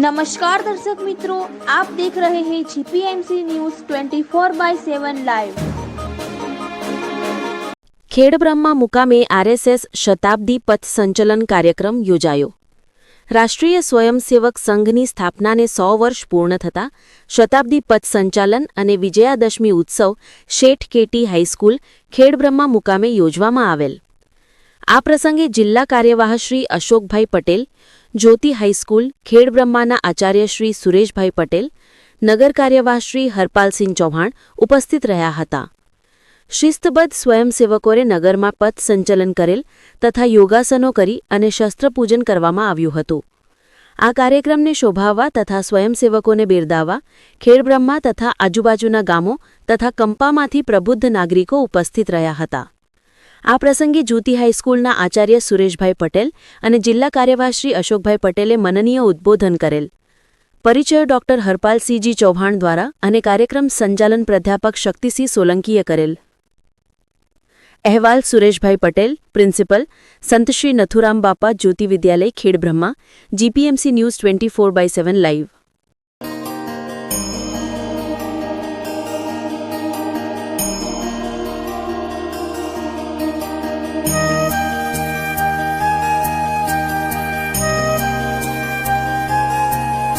નમસ્કાર દર્શક મિત્રો આપ દેખ રહે હૈ GPMC news 24 by 7 live Khedbrahma મુકામે આરએસએસ શતાબ્દી પથ સંચલન કાર્યક્રમ યોજાયો રાષ્ટ્રીય સ્વયંસેવક સંઘની સ્થાપનાને સો વર્ષ પૂર્ણ થતા શતાબ્દી પથ સંચાલન અને વિજયાદશમી ઉત્સવ શેઠ કેટી હાઈસ્કૂલ ખેડબ્રહ્મા મુકામે યોજવામાં આવેલ. આ પ્રસંગે જિલ્લા કાર્યવાહશ્રી અશોકભાઈ પટેલ જ્યોતિ હાઈસ્કૂલ, ખેડબ્રહ્માના આચાર્ય શ્રી સુરેશભાઈ પટેલ, નગર કાર્યવાહ શ્રી હરપાલસિંહ ચૌહાણ ઉપસ્થિત રહ્યા હતા. શિસ્તબદ્ધ સ્વયંસેવકોએ નગરમાં પથ સંચલન કરેલ તથા યોગાસનો કરી અને શસ્ત્રપૂજન કરવામાં આવ્યું હતું. આ કાર્યક્રમને શોભાવવા તથા સ્વયંસેવકોને બિરદાવવા, ખેડબ્રહ્મા તથા આજુબાજુના ગામો તથા કંપામાંથી પ્રબુદ્ધ નાગરિકો ઉપસ્થિત રહ્યા હતા. આ પ્રસંગે જ્યોતિ હાઈસ્કૂલના આચાર્ય સુરેશભાઈ પટેલ અને જિલ્લા કાર્યવાહ શ્રી અશોકભાઈ પટેલે મનનીય ઉદ્બોધન કરેલ. પરિચય ડોક્ટર હરપાલસિંહજી ચૌહાણ દ્વારા અને કાર્યક્રમ સંચાલન પ્રાધ્યાપક શક્તિસિંહ સોલંકીએ કરેલ. અહેવાલ Sureshbhai Patel, principal Santshri Nathuram Bapa Jyoti Vidyalaya, Khedbrahma, GPMC news twenty four by seven live.